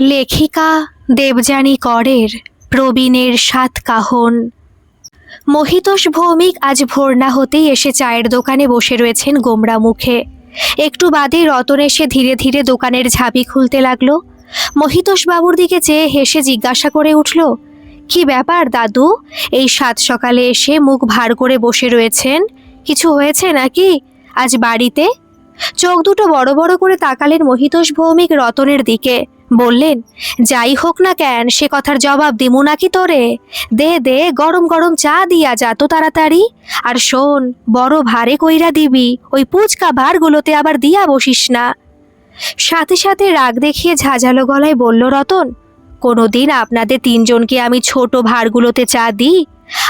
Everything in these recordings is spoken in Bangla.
লেখিকা দেবযানী করের প্রবীণের সাত কাহন। মহিতোষ ভৌমিক আজ ভোর না হতেই এসে চায়ের দোকানে বসে রয়েছেন গোমরা মুখে। একটু বাদে রতন এসে ধীরে ধীরে দোকানের ঝাঁপি খুলতে লাগল। মহিতোষ বাবুর দিকে চেয়ে হেসে জিজ্ঞাসা করে উঠল, কি ব্যাপার দাদু? এই সাত সকালে এসে মুখ ভার করে বসে রয়েছেন? কিছু হয়েছে নাকি? আজ বাড়িতে? চোখ দুটো বড় বড় করে তাকালেন মহিতোষ ভৌমিক রতনের দিকে। বললেন, যাই হোক না কেন, সে কথার জবাব দিমু নাকি তোরে? দে দে, গরম গরম চা দিয়া যা তো তাড়াতাড়ি। আর শোন, বড় ভারে কইরা দিবি, ওই পুচকা ভারগুলোতে আবার দিয়া বসিস না। সাথে সাথে রাগ দেখিয়ে ঝাঁঝালো গলায় বলল, রতন, কোনোদিন আপনাদের তিনজনকে আমি ছোট ভারগুলোতে চা দিই?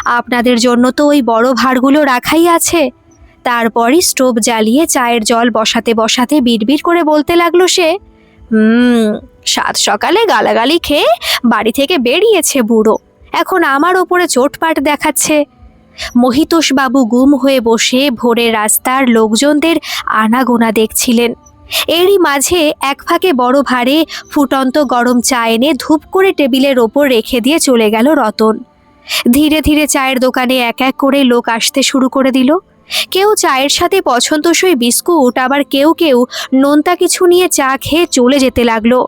আপনাদের জন্য তো ওই বড় ভারগুলো রাখাই আছে। তারপরই স্টোভ জ্বালিয়ে চায়ের জল বসাতে বসাতে বিড়বিড় করে বলতে লাগল সে, হুম সাত সকালে গালাগালি খেয়ে বাড়ি থেকে বেরিয়েছে বুড়ো। এখন আমার ওপরে চোটপাট দেখাচ্ছে। মহিতোষ বাবু গুম হয়ে বসে ভোরে রাস্তার লোকজনদের আনাগোনা দেখছিলেন। এরই মাঝে এক ফাঁকে বড় ভারে ফুটন্ত গরম চা এনে ধূপ করে টেবিলের ওপর রেখে দিয়ে চলে গেল রতন। ধীরে ধীরে চায়ের দোকানে এক এক করে লোক আসতে শুরু করে দিল। কেউ চায়ের সাথে পছন্দসই বিস্কুট, আবার কেউ কেউ নোনতা কিছু নিয়ে চা খেয়ে চলে যেতে লাগল।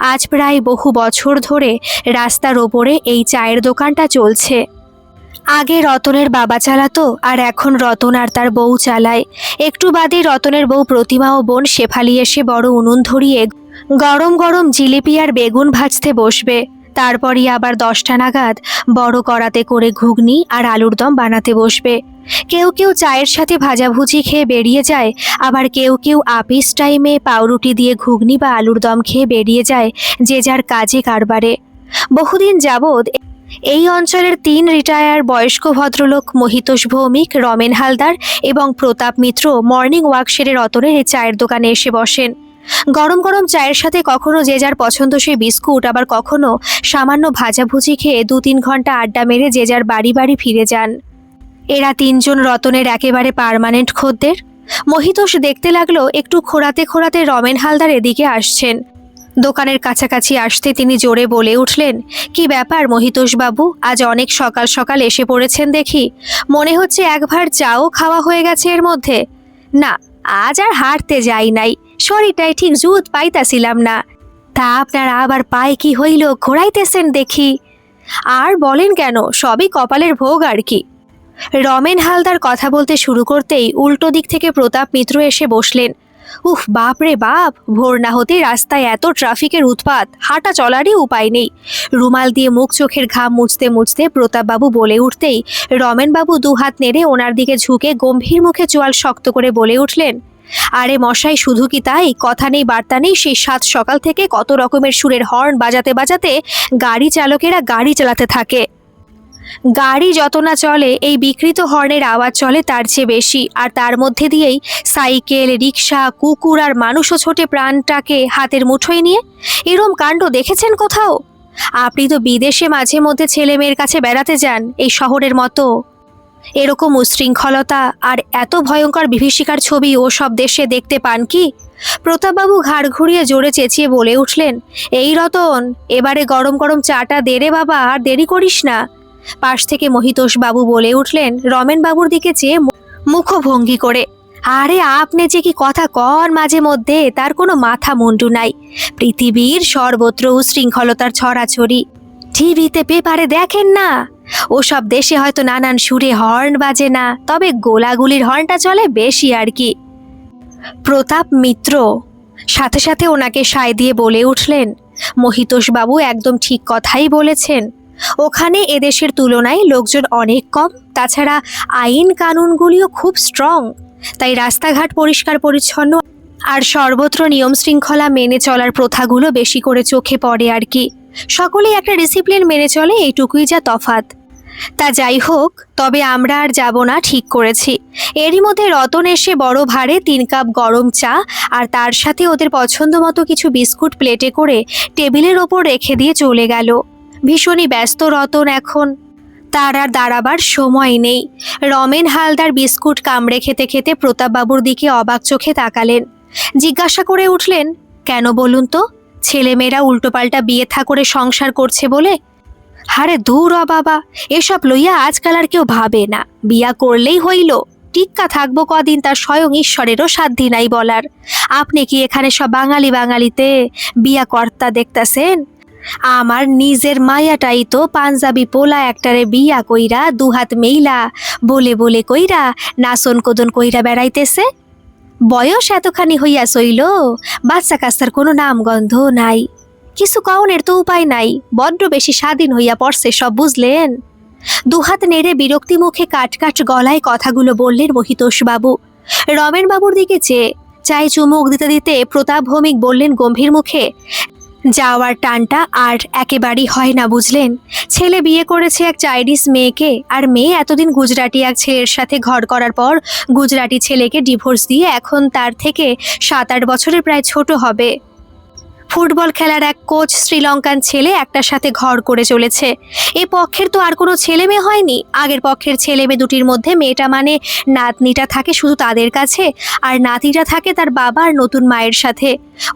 আজ প্রায় বহু বছর ধরে রাস্তার ওপরে এই চায়ের দোকানটা চলছে। আগে রতনের বাবা চালাতো, আর এখন রতন আর তার বউ চালায়। একটু বাদে রতনের বউ প্রতিমা ও বোন শেফালি এসে বড় উনুন ধরিয়ে গরম গরম জিলিপি আর বেগুন ভাজতে বসবে। তারপরই আবার দশটা নাগাদ বড় কড়াতে করে ঘুগনি আর আলুর দম বানাতে বসবে। কেউ কেউ চায়ের সাথে ভাজাভুজি খেয়ে বেরিয়ে যায়, আবার কেউ কেউ আপিস টাইমে পাউরুটি দিয়ে ঘুগনি বা আলুর দম খেয়ে বেরিয়ে যায়, যে যার কাজে কারবারে। বহুদিন যাবৎ এই অঞ্চলের তিন রিটায়ার বয়স্ক ভদ্রলোক মহিতোষ ভৌমিক, রমেন হালদার এবং প্রতাপ মিত্র মর্নিং ওয়াক সেরে রতনের এই চায়ের দোকানে এসে বসেন। গরম গরম চায়ের সাথে কখনো যে যার পছন্দ সে বিস্কুট, আবার কখনো সামান্য ভাজাভুজি খেয়ে দু তিন ঘণ্টা আড্ডা মেরে যে যার বাড়ি বাড়ি ফিরে যান। এরা তিনজন রতনের একেবারে পার্মানেন্ট খদ্দের। মহিতোষ দেখতে লাগল একটু খোঁড়াতে খোঁড়াতে রমেন হালদার এদিকে আসছেন। দোকানের কাছাকাছি আসতে তিনি জোরে বলে উঠলেন, কি ব্যাপার মহিতোষ বাবু আজ অনেক সকাল সকাল এসে পড়েছেন দেখি। মনে হচ্ছে একবার চাও খাওয়া হয়ে গেছে এর মধ্যে। না, আজ আর হাঁটতে যাই নাই শরীরটাই ঠিক জুত পাইতাছিলাম না। তা আপনার আবার পায়ে কি হইল ঘোরাইতেছেন দেখি। আর বলেন কেন, সবই কপালের ভোগ আর কি। রমেন হালদার কথা বলতে শুরু করতেই উল্টো দিক থেকে প্রতাপ মিত্র এসে বসলেন। উফ, বাপ রে বাপ! ভোর না হতে রাস্তায় এত ট্রাফিকের উৎপাত, হাঁটা চলারই উপায় নেই। রুমাল দিয়ে মুখ চোখের ঘাম মুছতে মুছতে প্রতাপবাবু বলে উঠতেই রমেনবাবু দুহাত নেড়ে ওনার দিকে ঝুঁকে গম্ভীর মুখে চোয়াল শক্ত করে বলে উঠলেন, আরে মশাই, শুধু কি তাই? কথা নেই, বার্তা নেই, সেই সাত সকাল থেকে কত রকমের সুরের হর্ন বাজাতে বাজাতে গাড়ি চালকেরা গাড়ি চালাতে থাকে। গাড়ি যত না চলে, এই বিকৃত হর্নের আওয়াজ চলে তার চেয়ে বেশি। আর তার মধ্যে দিয়েই সাইকেল রিক্সা কুকুর আর মানুষও ছোটে প্রাণটাকে হাতের মুঠোয় নিয়ে। এরম কাণ্ড দেখেছেন কোথাও? আপনি তো বিদেশে মাঝে মধ্যে ছেলে মেয়ের কাছে বেড়াতে যান, এই শহরের মতো। এরকম উশৃঙ্খলতা আর এত ভয়ঙ্কর বিভীষিকার ছবি ও সব দেশে দেখতে পান কি? প্রতাপবাবু ঘাড় ঘুরিয়ে জোরে চেঁচিয়ে বলে উঠলেন, এই রতন, এবারে গরম গরম চাটা দে রে বাবা, আর দেরি করিস না। পাশ থেকে মহিতোষ বাবু বলে উঠলেন রমেন বাবুর দিকে চেয়ে মুখভঙ্গি করে। আরে আপনি যে কি কথা কন মাঝে মধ্যে, তার কোনো মাথা মুন্ডু নাই। পৃথিবীর সর্বত্র উশৃঙ্খলতার ছড়াছড়ি। টিভিতে পেপারে দেখেন না। ওসব দেশে হয়তো নানান সুরে হর্ন বাজে না, তবে গোলাগুলির হর্নটা চলে বেশি আর কি। প্রতাপ মিত্র সাথে সাথে ওনাকে সায় দিয়ে বলে উঠলেন মহিতোষ বাবু একদম ঠিক কথাই বলেছেন। ওখানে এদেশের তুলনায় লোকজন অনেক কম। তাছাড়া আইন কানুনগুলিও খুব স্ট্রং তাই রাস্তাঘাট পরিষ্কার পরিচ্ছন্ন আর সর্বত্র নিয়ম শৃঙ্খলা মেনে চলার প্রথাগুলো বেশি করে চোখে পড়ে আর কি। সকলেই একটা ডিসিপ্লিন মেনে চলে, এইটুকুই যা তফাত তা যাই হোক, তবে আমরা আর যাব না, ঠিক করেছি। এরই মধ্যে রতন এসে বড় ভারে তিন কাপ গরম চা আর তার সাথে ওদের পছন্দ মতো কিছু বিস্কুট প্লেটে করে টেবিলের ওপর রেখে দিয়ে চলে গেল। ভীষণই ব্যস্ত রতন এখন। তার আর দাঁড়াবার সময় নেই। রমেন হালদার বিস্কুট কামড়ে খেতে খেতে প্রতাপবাবুর দিকে অবাক চোখে তাকালেন। জিজ্ঞাসা করে উঠলেন, কেন বলুন তো, ছেলেমেয়েরা উল্টোপাল্টা বিয়ে থা করে সংসার করছে বলে? হারে দূর বাবা, এসব লইয়া আজকাল আর কেউ ভাবে না। বিয়া করলেই হইল। টিক্কা থাকব কদিন তার স্বয়ং ঈশ্বরেরও সাধ্যি নাই বলার। আপনি কি এখানে সব বাঙালি বাঙালিতে বিয়া কর্তা দেখতাছেন? আমার নিজের মায়াটাই তো পাঞ্জাবি পোলা একটারে বিয়া কইরা দুহাত মেইলা। বলে বলে কইরা নাচন কোদন কইরা বেড়াইতেছে। বয়স এতখানি হইয়া সইল বাচ্চা কাচ্চার কোনো নামগন্ধ নাই। কিছু কাউনের তো উপায় নাই, বড্ড বেশি স্বাধীন হইয়া পড়ছে সব, বুঝলেন? দুহাত নেড়ে বিরক্তি মুখে কাট কাট গলায় কথাগুলো বললেন মহিতোষ বাবু রমেন বাবুর দিকে চেয়ে, চাই চুমুক দিতে দিতে প্রতাপ ভৌমিক বললেন গম্ভীর মুখে যাওয়ার টানটা আর একেবারেই হয় না, বুঝলেন? ছেলে বিয়ে করেছে এক চাইনিজ মেয়েকে আর মেয়ে এতদিন গুজরাটি এক ছেলের সাথে ঘর করার পর গুজরাটি ছেলেকে ডিভোর্স দিয়ে এখন তার থেকে সাত আট বছরের প্রায় ছোট হবে। ফুটবল খেলার এক কোচ শ্রীলঙ্কান ছেলে একটার সাথে ঘর করে চলেছে। এ পক্ষের তো আর কোনো ছেলে মেয়ে হয়নি। আগের পক্ষের ছেলে মেয়ে দুটির মধ্যে মেয়েটা মানে নাতনিটা থাকে শুধু তাদের কাছে, আর নাতিটা থাকে তার বাবা আর নতুন মায়ের সাথে।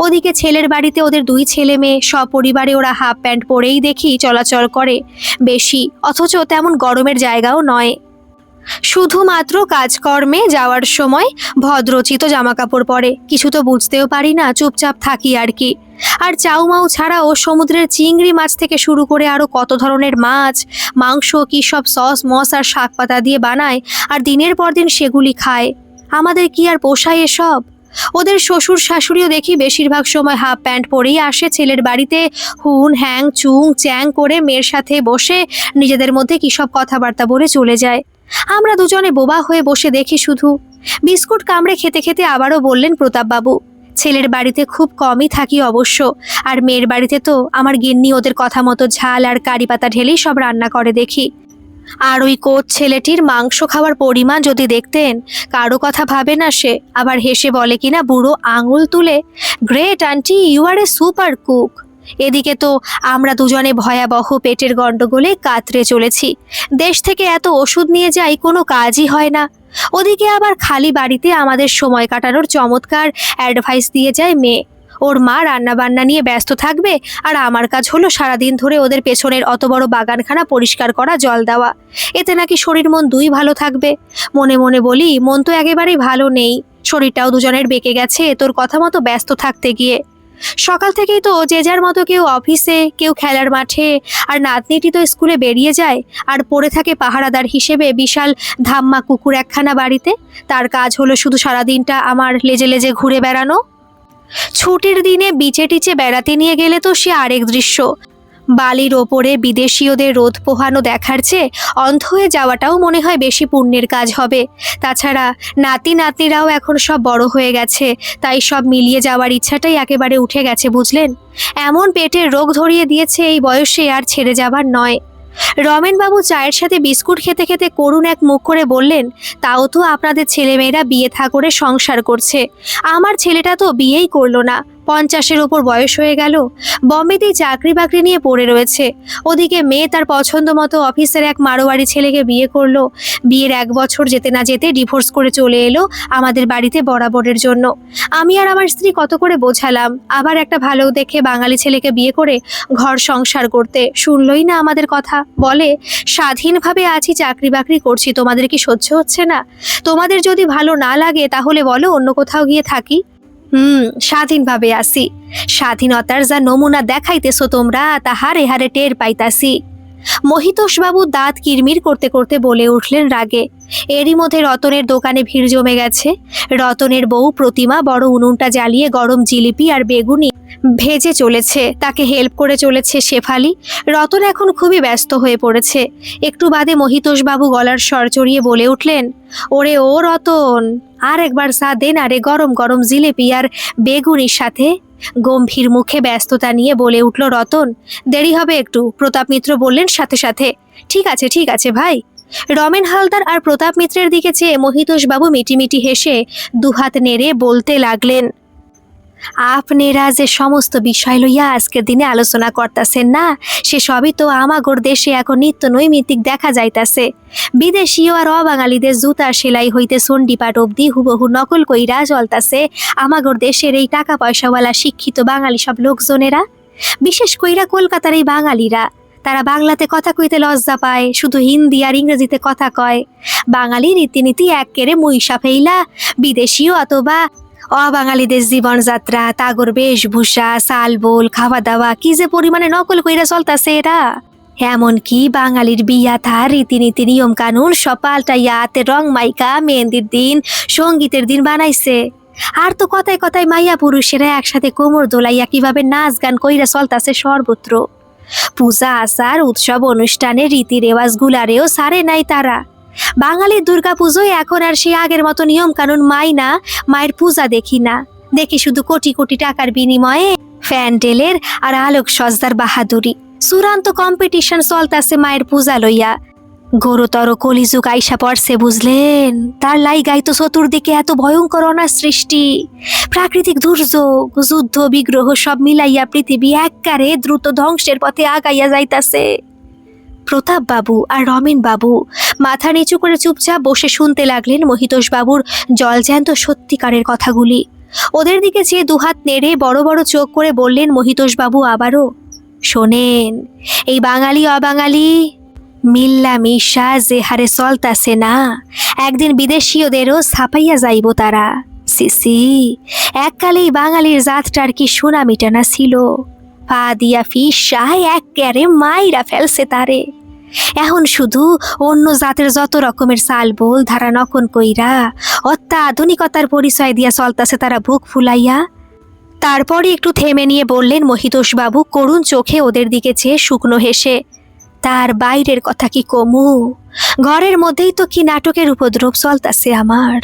ওদিকে ছেলের বাড়িতে ওদের দুই ছেলে মেয়ে সপরিবারে ওরা হাফ প্যান্ট পরেই দেখি চলাচল করে। বেশি, অথচ তেমন গরমের জায়গাও নয়। শুধুমাত্র কাজকর্মে যাওয়ার সময় ভদ্রচিত জামাকাপড় পরে। কিছু তো বুঝতেও পারি না, চুপচাপ থাকি আর কি। আর চাউমাউ ছাড়াও সমুদ্রের চিংড়ি মাছ থেকে শুরু করে আরও কত ধরনের মাছ, মাংস, কী সব সস, মস আর শাক পাতা দিয়ে বানায় আর দিনের পর দিন সেগুলি খায়। আমাদের কি আর পোষায় এসব? ওদের শ্বশুর শাশুড়িও দেখি বেশিরভাগ সময় হাফ প্যান্ট পরেই আসে, ছেলের বাড়িতে হুন, হ্যাং, চুং, চ্যাং করে মেয়ের সাথে বসে নিজেদের মধ্যে কী সব কথাবার্তা বলে চলে যায়। আমরা দুজনে বোবা হয়ে বসে দেখি শুধু। বিস্কুট কামড়ে খেতে খেতে আবারও বললেন প্রতাপবাবু ছেলের বাড়িতে খুব কমই থাকি অবশ্য। আর মেয়ের বাড়িতে তো আমার গিন্নি ওদের কথা মতো ঝাল আর কারি পাতা ঢেলেই সব রান্না করে দেখি। আর ওই কোচ ছেলেটির মাংস খাওয়ার পরিমাণ যদি দেখতেন, কারও কথা ভাবে না সে। আবার হেসে বলে কিনা বুড়ো আঙুল তুলে, great aunty, you are a super cook. এদিকে তো আমরা দুজনে ভয়াবহ পেটের গণ্ডগোলে কাতরে চলেছি। দেশ থেকে এত ওষুধ নিয়ে যাই কোনো কাজই হয় না। ওদিকে আবার খালি বাড়িতে আমাদের সময় কাটানোর চমৎকার অ্যাডভাইস দিয়ে যায় মেয়ে। ওর মা রান্না বান্না নিয়ে ব্যস্ত থাকবে আর আমার কাজ হলো সারাদিন ধরে ওদের পেছনের অত বড় বাগানখানা পরিষ্কার করা, জল দেওয়া। এতে নাকি শরীর মন দুই ভালো থাকবে। মনে মনে বলি, মন তো একেবারেই ভালো নেই। শরীরটাও দুজনের বেঁকে গেছে, তোর কথা মতো ব্যস্ত থাকতে গিয়ে। সকাল থেকেই তো যে যার মতো কেউ অফিসে, কেউ খেলার মাঠে, আর নাতনিটি তো স্কুলে বেরিয়ে যায়, আর পড়ে থাকে পাহারাদার হিসেবে বিশাল ধাম্মা কুকুর একখানা বাড়িতে। তার কাজ হলো শুধু সারাদিনটা আমার লেজে লেজে ঘুরে বেড়ানো। ছুটির দিনে বিচে টিচে বেড়াতে নিয়ে গেলে তো সে আরেক দৃশ্য। বালির ওপরে বিদেশীয়দের রোদ পোহানো দেখার চেয়ে অন্ধ হয়ে যাওয়াটাও মনে হয় বেশি পুণ্যের কাজ হবে। তাছাড়া নাতি নাতনিরাও এখন সব বড় হয়ে গেছে, তাই সব মিলিয়ে যাওয়ার ইচ্ছাটাই একেবারে উঠে গেছে, বুঝলেন? এমন পেটের রোগ ধরিয়ে দিয়েছে এই বয়সে আর ছেড়ে যাবার নয়। রমেনবাবু চায়ের সাথে বিস্কুট খেতে খেতে করুণ এক মুখ করে বললেন, তাও তো আপনাদের ছেলেমেয়েরা বিয়ে থা করে সংসার করছে। আমার ছেলেটা তো বিয়েই করল না। পঞ্চাশের ওপর বয়স হয়ে গেল। বম্বেতেই চাকরি বাকরি নিয়ে পড়ে রয়েছে। ওদিকে মেয়ে তার পছন্দ মতো অফিসের এক মারোয়ারি ছেলেকে বিয়ে করল। বিয়ের এক বছর যেতে না যেতে ডিভোর্স করে চলে এলো আমাদের বাড়িতে বরাবরের জন্য। আমি আর আমার স্ত্রী কত করে বোঝালাম। আবার একটা ভালো দেখে বাঙালি ছেলেকে বিয়ে করে ঘর সংসার করতে। শুনলই না আমাদের কথা। বলে, স্বাধীনভাবে আছি চাকরি বাকরি করছি, তোমাদের কি সহ্য হচ্ছে না? তোমাদের যদি ভালো না লাগে তাহলে বলো অন্য কোথাও গিয়ে থাকি। হুম, স্বাধীনভাবে আসি স্বাধীনতার যা নমুনা দেখাইতেছ তোমরা তা হারে টের পাইতাছি। মহিতোষবাবু দাঁত কিরমির করতে করতে বলে উঠলেন রাগে। এরই মধ্যে রতনের দোকানে ভিড় জমে গেছে। রতনের বউ প্রতিমা বড় উনুনটা জ্বালিয়ে গরম জিলিপি আর বেগুনি ভেজে চলেছে, তাকে হেল্প করে চলেছে শেফালি। রতন এখন খুবই ব্যস্ত হয়ে পড়েছে। একটু বাদে মহিতোষবাবু গলার স্বর চড়িয়ে বলে উঠলেন, ওরে ও রতন, আর একবার সা দে না রে গরম গরম জিলেপি আর বেগুনির সাথে। গম্ভীর মুখে ব্যস্ততা নিয়ে বলে উঠল রতন, দেরি হবে একটু, প্রতাপ মিত্র বললেন সাথে সাথে। ঠিক আছে ঠিক আছে ভাই। রমেন হালদার আর প্রতাপ মিত্রের দিকে চেয়ে মহিতোষবাবু মিটিমিটি হেসে দুহাত নেড়ে বলতে লাগলেন আপনারা যে সমস্ত বিষয় লইয়া আজকের দিনে আলোচনা করতেছেন না? সে সবই তো আমাগর দেশে এখন নিত্য নৈমিত্তিক দেখা যাইতাছে। বিদেশীয় আর অবাঙালিদের জুতার সেলাই হইতে সন্ডিপাট অবধি হুবহু নকল কইরা চলতাছে। আমাগর দেশের এই টাকা পয়সাওয়ালা শিক্ষিত বাঙালি সব লোকজনেরা। বিশেষ কইরা কলকাতার এই বাঙালিরা। তারা বাংলাতে কথা কইতে লজ্জা পায়, শুধু হিন্দি আর ইংরেজিতে কথা কয়। বাঙালি রীতিনীতি এক কেড়ে মুইসা ফেইলা, বিদেশীয় অথবা অবাঙালিদের জীবনযাত্রা, তাগর বেশভূষা, সালবোল খাওয়া দাওয়া কি যে পরিমাণে নকল কইরা চলতাছে এরা এমনকি বাঙালির বিয়া তার রীতিনীতি নিয়ম কানুন সব রং মাইকা, মেহেন্দির দিন, সঙ্গীতের দিন বানাইছে। আর তো কথায় কথায় মাইয়া পুরুষেরা একসাথে কোমর দোলাইয়া কীভাবে নাচ গান কইরা চলতাছে সর্বত্র। পূজা, আচার, উৎসব, অনুষ্ঠানে রীতি রেওয়াজ গুলারেও সারে নাই তারা। বাঙালির দুর্গা পুজোয় এখন আর সে আগের মতো নিয়ম কানুন মাই না, মায়ের পূজা দেখি না। দেখি শুধু কোটি কোটি টাকার বিনিময়ে ফ্যান্ডেলের আর আলোক সজদার বাহাদুরি। চূড়ান্ত কম্পিটিশন চলতাছে মায়ের পূজা লইয়া। গরুতর কলিযুগ আইসা পড়ছে, বুঝলেন? তার লাইগাই তো চতুর্দিকে এত ভয়ঙ্কর অনার সৃষ্টি। প্রাকৃতিক দুর্যোগ, যুদ্ধ, বিগ্রহ সব মিলাইয়া পৃথিবী এককারে দ্রুত ধ্বংসের পথে আগাইয়া যাইতাছে। প্রতাপ বাবু আর রমেন বাবু মাথা নিচু করে চুপচাপ বসে শুনতে লাগলেন মহিতোষ বাবুর জলজ্যান্ত সত্যিকারের কথাগুলি। ওদের দিকে চেয়ে দুহাত নেড়ে বড় বড় চোখ করে বললেন মহিতোষ বাবু আবারও, শোনেন, এই বাঙালি, অবাঙালি, মিল্লা মিশা যে হারে চলতাছে না, একদিন বিদেশীয়দেরও ছাপাইয়া যাইব তারা। সিসি এককালেই বাঙালির জাতটার কি সুনামিটা না ছিল? পা দিয়া ফিসায় এক ক্যারে মাইরা ফেলছে তারে। এখন শুধু অন্য জাতের যত রকমের চাল বোল, ধারা নকন কইরা অত্যাধুনিকতার পরিচয় দিয়া চলতাছে তারা বুক ফুলাইয়া। তারপরে একটু থেমে নিয়ে বললেন মহিতোষ বাবু করুণ চোখে ওদের দিকে চেয়ে শুকনো হেসে, তার বাইরের কথা কি কমু? ঘরের মধ্যেই তো কি নাটকের উপদ্রব চলতাছে আমার?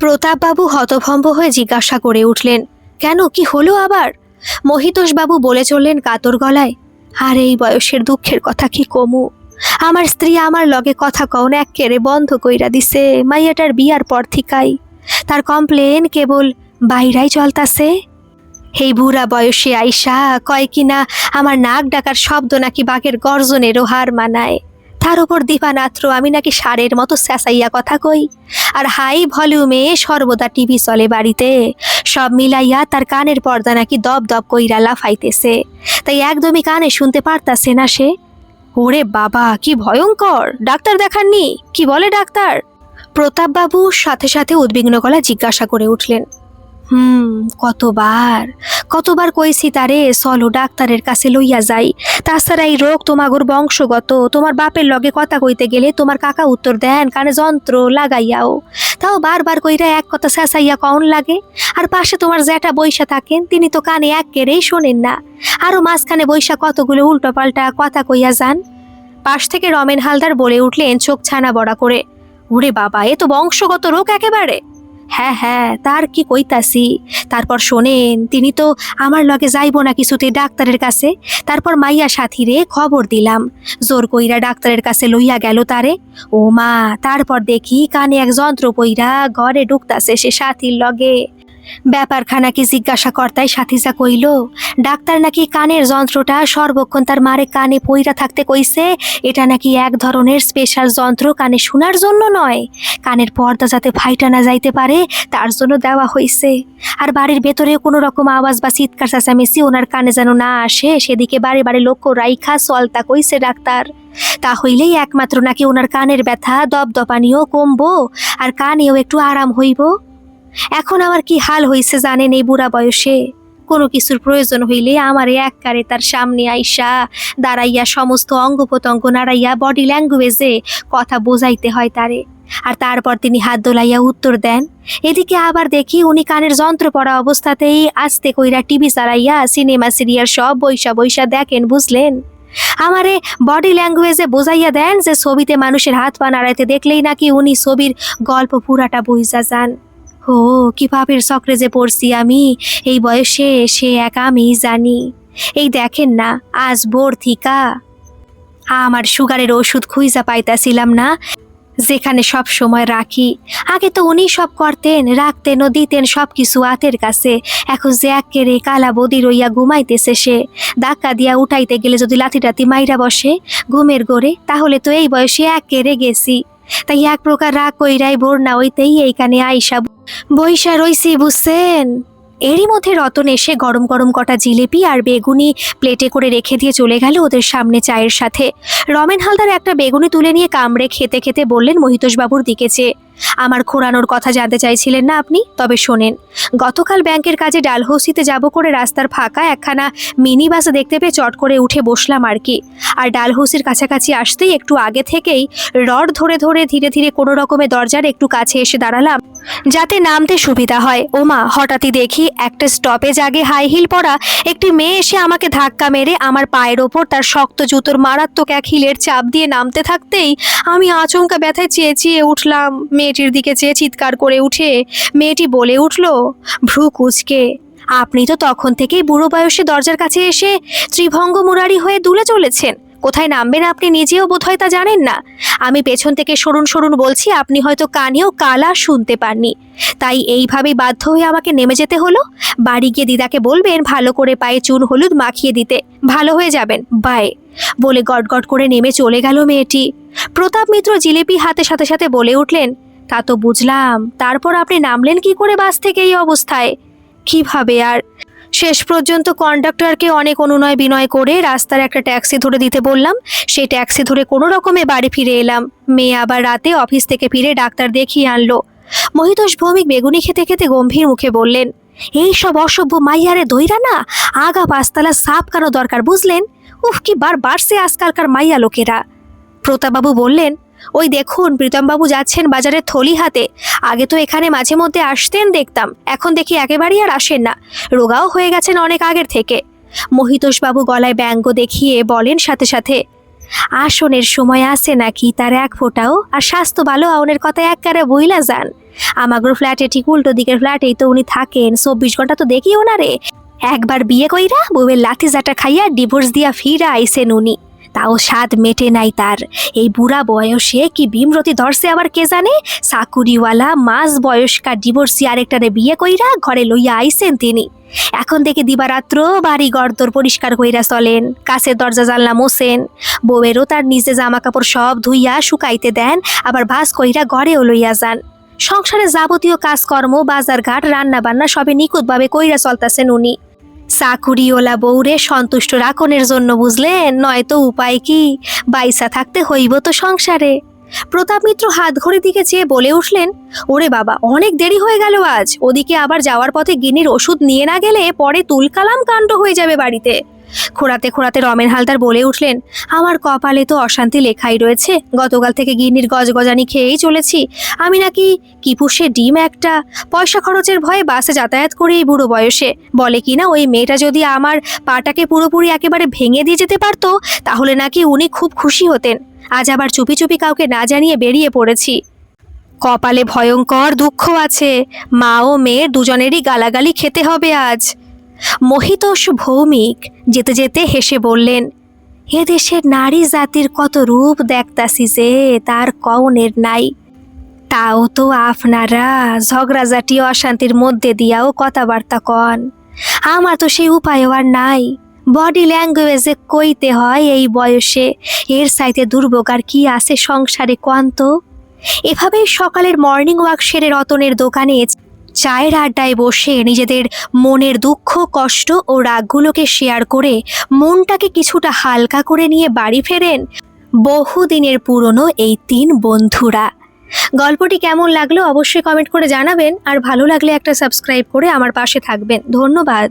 প্রতাপবাবু হতভম্ব হয়ে জিজ্ঞাসা করে উঠলেন, কেন, কি হলো আবার? মহিতোষ বাবু বলে চললেন কাতর গলায়, আর এই বয়সের দুঃখের কথা কি কমু? আমার স্ত্রী আমার লগে কথা কওন একেরে বন্ধ কইরা দিছে, মাইয়াটার বিয়ার পর থিকাই। তার কমপ্লেন কেবল, বাইরাই চলতাছে। এই বুড়া বয়সে আইসা কয় কিনা, আমার নাক ডাকার শব্দ নাকি বাঘের গর্জনেরও হার মানায়। তার উপর দীপানাত্র, আমি নাকি সারের মতো স্যাসাইয়া কথা কই। আর হাই ভলিউমে সর্বদা টিভি চলে বাড়িতে সব মিলাইয়া তার কানের পর্দা নাকি দপ দপ কইরা লাফাইতেছে। তাই একদমই কানে শুনতে পারতাছে না সে। ওরে বাবা, কি ভয়ঙ্কর! ডাক্তার দেখাননি? কি বলে ডাক্তার? প্রতাপবাবু সাথে সাথে উদ্বিগ্ন গলা জিজ্ঞাসা করে উঠলেন, হুম, কতবার? কতবার কইছি তারে, চলো ডাক্তারের কাছে লইয়া যাই। তাছাড়া এই রোগ তোমাগর বংশগত। তোমার বাপের লগে কথা কইতে গেলে তোমার কাকা উত্তর দেন, কানে যন্ত্র লাগাইয়াও। তাও বারবার কইরা এক কথা চেঁচাইয়া কন লাগে। আর পাশে তোমার জ্যাঠা বৈশা থাকেন, তিনি তো কানে এক কেড়েই শোনেন না। আরও মাঝখানে বৈশা কতগুলো উল্টোপাল্টা কথা কইয়া যান। পাশ থেকে রমেন হালদার বলে উঠলেন, চোখ ছানা বড়া করে, ওরে বাবা, এ তো বংশগত রোগ একেবারে! হ্যাঁ হ্যাঁ তার কি কইতাছি? তারপর শোনেন, তিনি তো আমার লগে যাইব না কিছুতে ডাক্তারের কাছে। তারপর মাইয়া সাথীরে খবর দিলাম। জোর কইরা ডাক্তারের কাছে লইয়া গেল তারে। ও মা, তারপর দেখি কানে এক যন্ত্র পইরা ঘরে ঢুকতাছে সে সাথীর লগে। ব্যাপারখানা কি জিজ্ঞাসা কর্তাই সাথীজা কইল, ডাক্তার নাকি কানের যন্ত্রটা সর্বক্ষণ তার মারে কানে পইরা থাকতে কইছে? এটা নাকি এক ধরনের স্পেশাল যন্ত্র কানে শোনার জন্য নয়। কানের পর্দা যাতে ফাইটা না যাইতে পারে, তার জন্য দেওয়া হইছে। আর বাড়ির ভেতরে কোনো রকম আওয়াজ বা চিৎকার চেঁচামেচি ওনার কানে যেন না আসে, সেদিকে বারে বারে লক্ষ্য রাইখা সলতা কইছে ডাক্তার। তা হইলেই একমাত্র নাকি ওনার কানের ব্যথা, দপদপানিও কমবো, আর কানেও একটু আরাম হইব? এখন আমার কি হাল হইছে জানেন এই বুড়া বয়সে? কোনো কিছুর প্রয়োজন হইলে আমারে এককারে তার সামনে আইসা, দাঁড়াইয়া সমস্ত অঙ্গ প্রত্যঙ্গ নাড়াইয়া বডি ল্যাঙ্গুয়েজে কথা বোঝাইতে হয় তারে। আর তারপর তিনি হাত দোলাইয়া উত্তর দেন, এদিকে আবার দেখি উনি কানের যন্ত্র পড়া অবস্থাতেই আস্তে কইরা টিভি চালাইয়া, সিনেমা, সিরিয়াল সব বৈশা বৈশা দেখেন, বুঝলেন? আমারে বডি ল্যাঙ্গুয়েজে বোঝাইয়া দেন যে ছবিতে মানুষের হাত পা নাড়াইতে দেখলেই নাকি উনি ছবির গল্প পুরাটা বুঝা যান। ও, কি পাপের চক্রে যে পড়ছি আমি? এই বয়সে সে এক আমি জানি। এই দেখেন না, আজ ভোর থিকা। আমার সুগারের ওষুধ খুঁজা পাইতাছিলাম না, যেখানে সব সময় রাখি। আগে তো উনি সব করতেন, রাখতেন ও দিতেন সব কিছু আতের কাছে। এখন যে একেরে কালা বদি রইয়া ঘুমাইতেছে সে, ধাক্কা দিয়া উঠাইতে গেলে যদি লাথি টাথি মাইরা বসে ঘুমের গড়ে তাহলে তো এই বয়সে একেরে গেছি। তাই এক প্রকার রাগ কইরাই বোর না ওইতেই এইখানে আইসা বৈশা রইছি, বুঝছেন? এরই মধ্যে রতন এসে গরম গরম কটা জিলেপি আর বেগুনি প্লেটে করে রেখে দিয়ে চলে গেল ওদের সামনে চায়ের সাথে। রমেন হালদার একটা বেগুনি তুলে নিয়ে কামড়ে খেতে খেতে বললেন মহিতোষবাবুর দিকে চেয়ে আমার খোরানোর কথা জানতে চাইছিলেন না আপনি? তবে শোনেন, গতকাল ব্যাংকের কাজে ডালহৌসিতে যাব করে রাস্তার ফাঁকা একখানা মিনি বাস দেখতে পেয়ে চট করে উঠে বসলাম আর কি। আর ডালহৌসির কাছাকাছি আসতেই একটু আগে থেকেই রড ধরে ধরে ধীরে ধীরে কোনো রকমে দরজার একটু কাছে এসে দাঁড়ালাম, যাতে নামতে সুবিধা হয়। ওমা, হঠাৎই দেখি একটা স্টপেজ আগে হাই হিল পরা একটি মেয়ে এসে আমাকে ধাক্কা মেরে আমার পায়ের ওপর তার শক্ত জুতোর মারাত্মক এক হিলের চাপ দিয়ে নামতে থাকতেই আমি আচমকা ব্যথায় চেয়ে চেয়ে উঠলাম। মেয়েটির দিকে চেয়ে চিৎকার করে উঠে মেয়েটি বলে উঠল, ভ্রু কুচকে, আপনি তো তখন থেকেই বুড়ো বয়সে দরজার কাছে এসে ত্রিভঙ্গ মুরারি হয়ে দুলে চলেছেন। কোথায় নামবেন আপনি নিজেও বোধহয় তা জানেন না। আমি পেছন থেকে সরুন সরুন বলছি, আপনি হয়তো কানেও কালা শুনতে পাননি। তাই এইভাবেই বাধ্য হয়ে আমাকে নেমে যেতে হলো। বাড়ি গিয়ে দিদাকে বলবেন, ভালো করে পায়ে চুন হলুদ মাখিয়ে দিতে। ভালো হয়ে যাবেন, বাই, বলে গটগট করে নেমে চলে গেল মেয়েটি। প্রতাপ মিত্র জিলেপি হাতে সাথে সাথে বলে উঠলেন তা তো বুঝলাম। তারপর আপনি নামলেন কি করে বাস থেকে এই অবস্থায়? কীভাবে আর? শেষ পর্যন্ত কন্ডাক্টরকে অনেক অনুনয় বিনয় করে রাস্তার একটা ট্যাক্সি ধরে দিতে বললাম। সেই ট্যাক্সি ধরে কোনো রকমে বাড়ি ফিরে এলাম। মেয়ে আবার রাতে অফিস থেকে ফিরে ডাক্তার দেখিয়ে আনলো। মহিতোষ ভৌমিক বেগুনি খেতে খেতে গম্ভীর মুখে বললেন, এই সব অসভ্য মাইয়ারে দইরা না? আগা পাঁচতলা সাপ কানো দরকার বুঝলেন? উফ, কি বার বাড়ছে আজকালকার মাইয়া লোকেরা। প্রতাপবাবু বললেন ওই দেখুন, প্রীতমবাবু যাচ্ছেন বাজারের থলি হাতে। আগে তো এখানে মাঝে মধ্যে আসতেন দেখতাম, এখন দেখি একেবারেই আর আসেন না। রোগাও হয়ে গেছেন অনেক আগের থেকে। মহিতোষবাবু গলায় ব্যঙ্গ দেখিয়ে বলেন সাথে সাথে, আসনের সময় আসে নাকি তার এক ফোঁটাও? আর স্বাস্থ্য ভালো, আউনের কথা এককারে বইলা যান। আমাগর ফ্ল্যাটে ঠিক উল্টো দিকের ফ্ল্যাটেই তো উনি থাকেন, চব্বিশ ঘণ্টা তো দেখি ওনারে একবার বিয়ে কইরা বউয়ের লাঠি জাটা খাইয়া ডিভোর্স দিয়া ফিরা আইসেন উনি। তাও স্বাদ মেটে নাই তার। এই বুড়া বয়সে কি ভীমরতি ধরছে আবার কে জানে? চাকুরিওয়ালা মাস বয়স্কা ডিভোর্সি আরেকটারে বিয়ে কইরা ঘরে লইয়া আইসেন তিনি। এখন থেকে দিবারাত্র বাড়ি গড়দর পরিষ্কার কইরা চলেন কাছের দরজা জানলা মোসেন বউয়েরও তার নিজে জামা কাপড় সব ধুইয়া শুকাইতে দেন, আবার ভাস কইরা ঘরেও লইয়া যান। সংসারে যাবতীয় কাজকর্ম বাজার ঘাট রান্না বান্না সবে নিখুঁতভাবে কইরা চলতাছেন উনি। চাকুরিওলা বউরে সন্তুষ্ট রাখনের জন্য বুঝলেন নয়তো উপায় কি? বাইসা থাকতে হইব তো সংসারে। প্রতাপ মিত্র হাত ঘড়ির দিকে চেয়ে বলে উঠলেন, ওরে বাবা, অনেক দেরি হয়ে গেল আজ। ওদিকে আবার যাওয়ার পথে গিনির ওষুধ নিয়ে না গেলে পরে তুলকালাম কাণ্ড হয়ে যাবে বাড়িতে। খোড়াতে খোড়াতে রমেন হালদার বলে উঠলেন, আমার কপালে তো অশান্তি লেখাই রয়েছে। গতকাল থেকে গিন্নির গজগজানি খেয়েই চলেছি। আমি নাকি কিপুষে ডিম একটা? পয়সা খরচের ভয়ে বাসে যাতায়াত করি এই বুড়ো বয়সে। বলে কি না, ওই মেয়েটা যদি আমার পাটাকে পুরোপুরি একেবারে ভেঙে দিয়ে যেতে পারতো, তাহলে নাকি উনি খুব খুশি হতেন। আজ আবার চুপি চুপি কাউকে না জানিয়ে বেরিয়ে পড়েছি। কপালে ভয়ঙ্কর দুঃখ আছে। মা ও মেয়ের দুজনেরই গালাগালি খেতে হবে আজ। মহিতোষ ভৌমিক যেতে যেতে হেসে বললেন, এ দেশের নারী জাতির কত রূপ দেখতাছি যে তার কওনের নাই। তাও তো আপনারা ঝগড়াঝাটি অশান্তির মধ্যে দিয়াও কথাবার্তা কন। আমার তো সেই উপায়ও আর নাই। বডি ল্যাঙ্গুয়েজে কইতে হয় এই বয়সে, এর সাইতে দুর্ভোগ আর কি আছে সংসারে কন্ত এভাবেই সকালের মর্নিং ওয়াক সেরে রতনের দোকানে চায়ের আড্ডায় বসে নিজেদের মনের দুঃখ, কষ্ট ও রাগগুলোকে শেয়ার করে মনটাকে কিছুটা হালকা করে নিয়ে বাড়ি ফেরেন বহুদিনের পুরনো এই তিন বন্ধুরা। গল্পটি কেমন লাগল অবশ্যই কমেন্ট করে জানাবেন আর ভালো লাগলে একটা সাবস্ক্রাইব করে আমার পাশে থাকবেন। ধন্যবাদ।